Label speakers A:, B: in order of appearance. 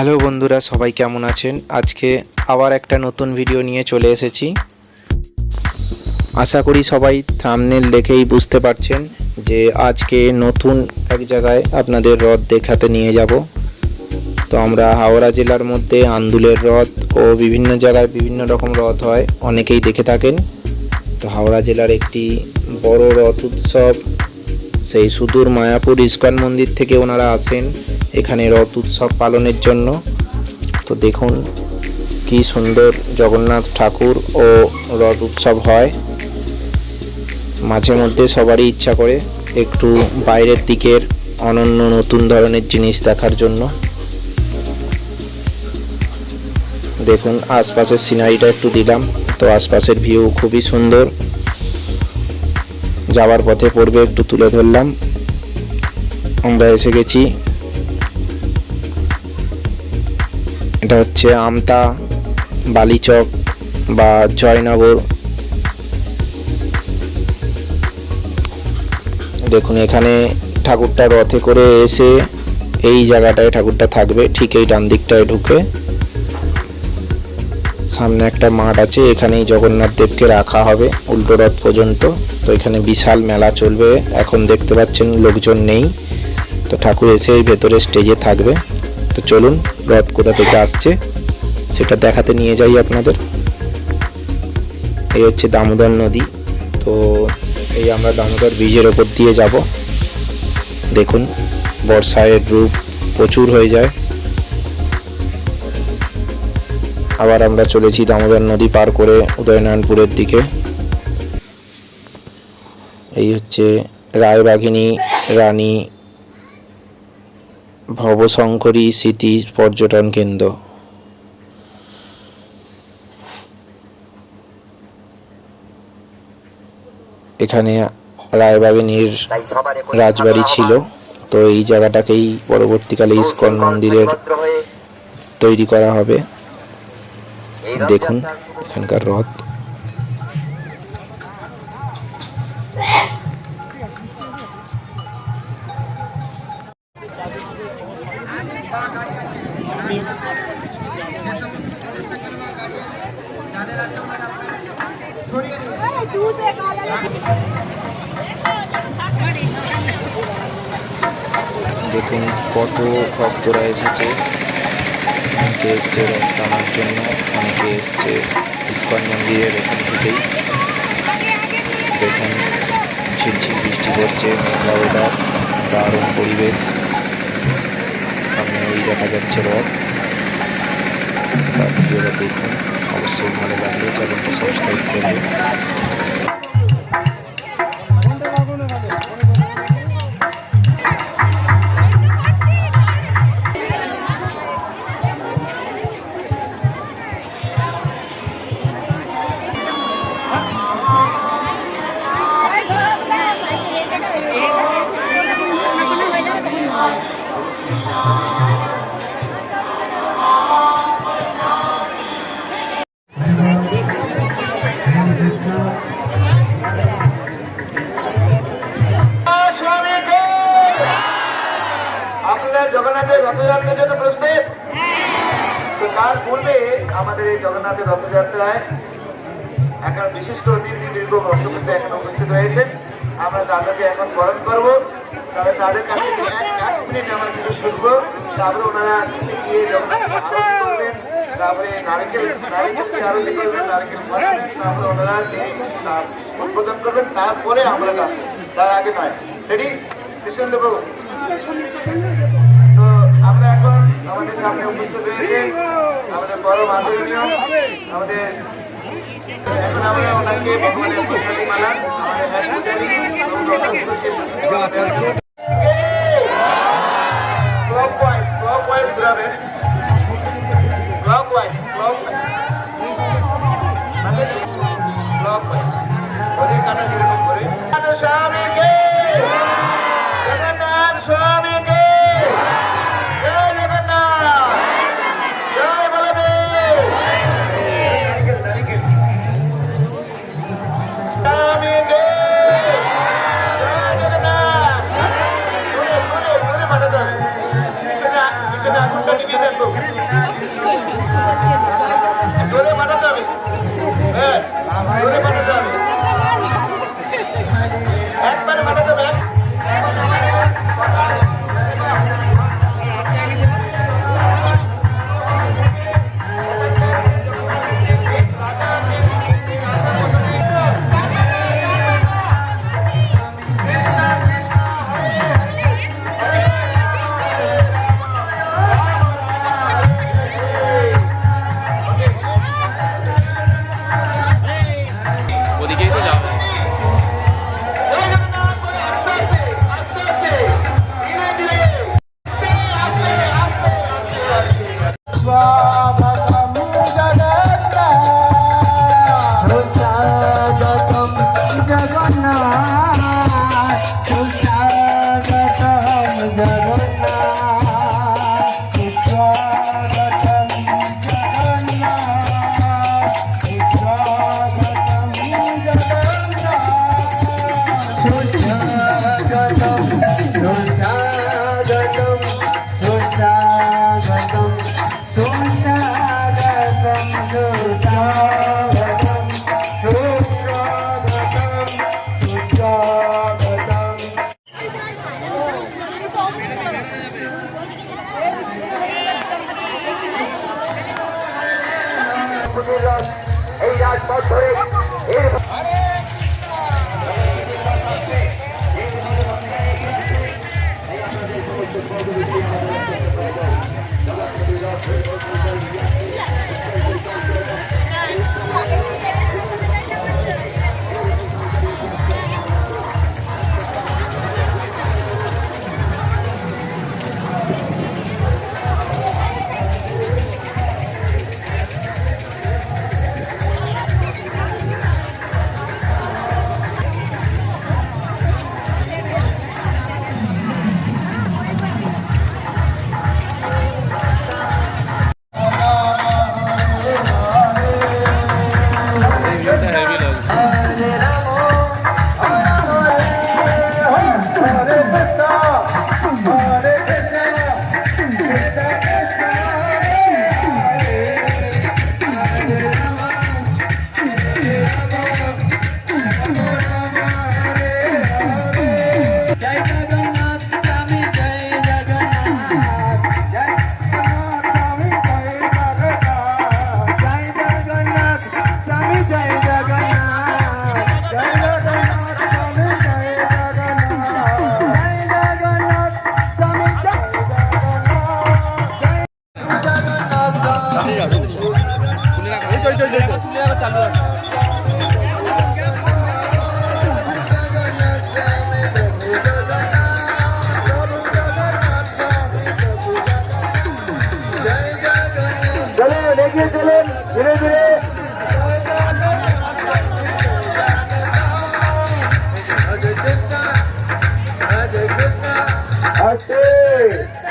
A: Hello বন্ধুরা, সবাই কেমন আছেন? আজকে আবার একটা নতুন ভিডিও নিয়ে চলে এসেছি। আশা করি সবাই থামনেল দেখেই বুঝতে পারছেন যে আজকে নতুন এক জায়গায় আপনাদের হ্রদ দেখাতে নিয়ে যাব। তো আমরা হাওড়া জেলার মধ্যে আন্দুলের হ্রদ ও বিভিন্ন জায়গায় বিভিন্ন রকম হ্রদ হয়, অনেকেই দেখে থাকেন। তো হাওড়া জেলার একটি বড় রথ উৎসব, সেই সুদূর মায়াপুর ইস্কন মন্দির থেকে ওনারা আসেন। এখানে রথ উৎসব পালনের জন্য। তো দেখুন কি সুন্দর জগন্নাথ ঠাকুর ও রথ উৎসব হয়। মাঝে মধ্যে সবারই ইচ্ছা করে একটু বাইরের দিকের অনন্য নতুন ধরনের জিনিস দেখার জন্য। দেখুন আশপাশের সিনারিটা একটু দিলাম। তো আশপাশের ভিউ খুবই সুন্দর। যাওয়ার পথে পড়বে একটু তুলে ধরলাম। আমরা এসে গেছি এটা হচ্ছে আমতা, বালিচক বা জয়নগর। দেখুন, এখানে ঠাকুরটা রথে করে এসে এই জায়গাটায় ঠাকুরটা থাকবে, ঠিক এই ডান দিকটায় ঢুকে। সামনে একটা মাঠ আছে, এখানেই জগন্নাথ দেবকে রাখা হবে উল্টো রথ পর্যন্ত। তো এখানে বিশাল মেলা চলবে, এখন দেখতে পাচ্ছেন লোকজন নেই। তো ঠাকুর এসে ভেতরে স্টেজে থাকবে। তো চলুন, রথ কোথা থেকে আসছে, সেটা দেখাতে নিয়ে যাই আপনাদের। এই হচ্ছে দামোদর নদী, তো এই আমরা দামোদর ব্রিজের ওপর দিয়ে যাব। দেখুন বর্ষায়ের রূপ প্রচুর হয়ে যায়। আবার আমরা চলেছি দামোদর নদী পার করে উদয়নারায়ণপুরের দিকে। এই হচ্ছে রায়বাঘিনী রানী ভবশঙ্করী স্মৃতি পর্যটন কেন্দ্র। এখানে রায়বাঘিনীর রাজবাড়ি ছিল। তো এই জায়গাটাকেই পরবর্তীকালে ইস্কন মন্দিরের তৈরি করা হবে। দেখুন এখানকার রথ। দেখুন কত ভক্তরা এসেছে। অনেকে এসছে রথ টানার জন্য, অনেকে এসছে ইস্কন মন্দিরের এখান থেকেই। দেখুন ঝিরঝির বৃষ্টি পড়ছে মেঘলা ওয়েদার দারুণ পরিবেশ। সামনে ওই দেখা যাচ্ছে রথ। ভিডিওটা দেখুন, অবশ্যই ভালো লাগলে চ্যানেলটা সাবস্ক্রাইব করবেন।
B: জগন্নাথের রথযাত্রার জন্য প্রস্তুত, তো তার পূর্বে আমাদের এই জগন্নাথের রথযাত্রায় এখন বিশিষ্ট অতিথি দীর্ঘ ভক্তবৃন্দ এখন উপস্থিত রয়েছে। আমরা তাদেরকে এখন বরণ করব। তবে তাদের কাছে এক মিনিট আমরা কিছু শুনব। তারপরে ওনারা নিচে গিয়ে করবেন তারপরে নারকেল নারকেল দিয়ে আরতি করবেন নারকেল তারপরে ওনারা উদ্বোধন করবেন। তারপরে আমরা নাচবো তার আগে নয়। রেডি কৃষ্ণেন্দ্রবাবু? তো আমরা এখন আমাদের সামনে উপস্থিত রয়েছে আমাদের পরম আদরণীয় আমাদের এখন আমরা ওনাকে ভগবানের ચાલુ Achei!